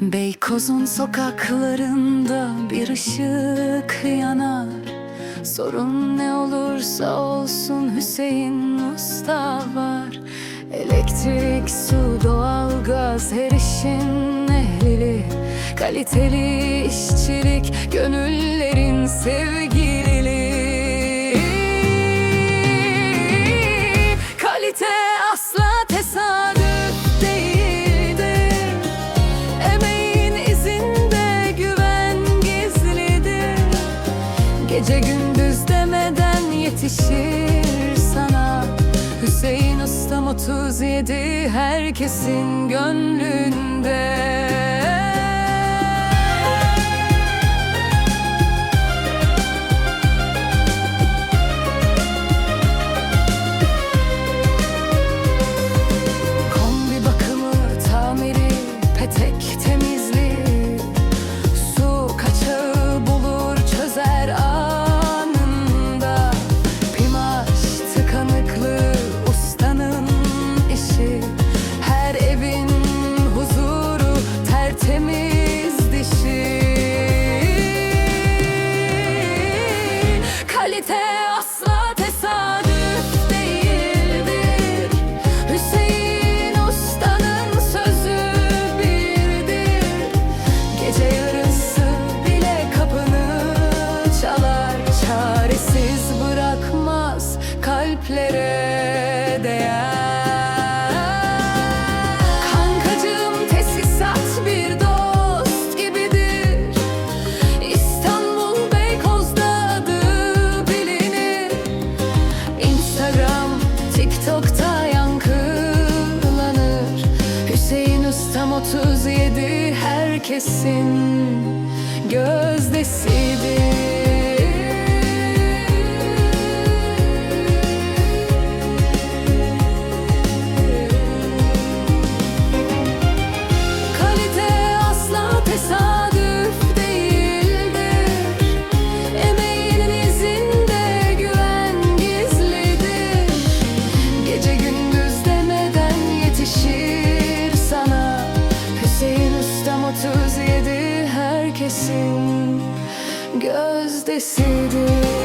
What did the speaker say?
Beykoz'un sokaklarında bir ışık yanar. Sorun ne olursa olsun Hüseyin Usta var. Elektrik, su, doğalgaz her işin ehlili Kaliteli işçilik, Gece gündüz demeden yetişir sana. Hüseyin Ustam 37 herkesin gönlünde herkesin gözdesidir herkesin gözdesidir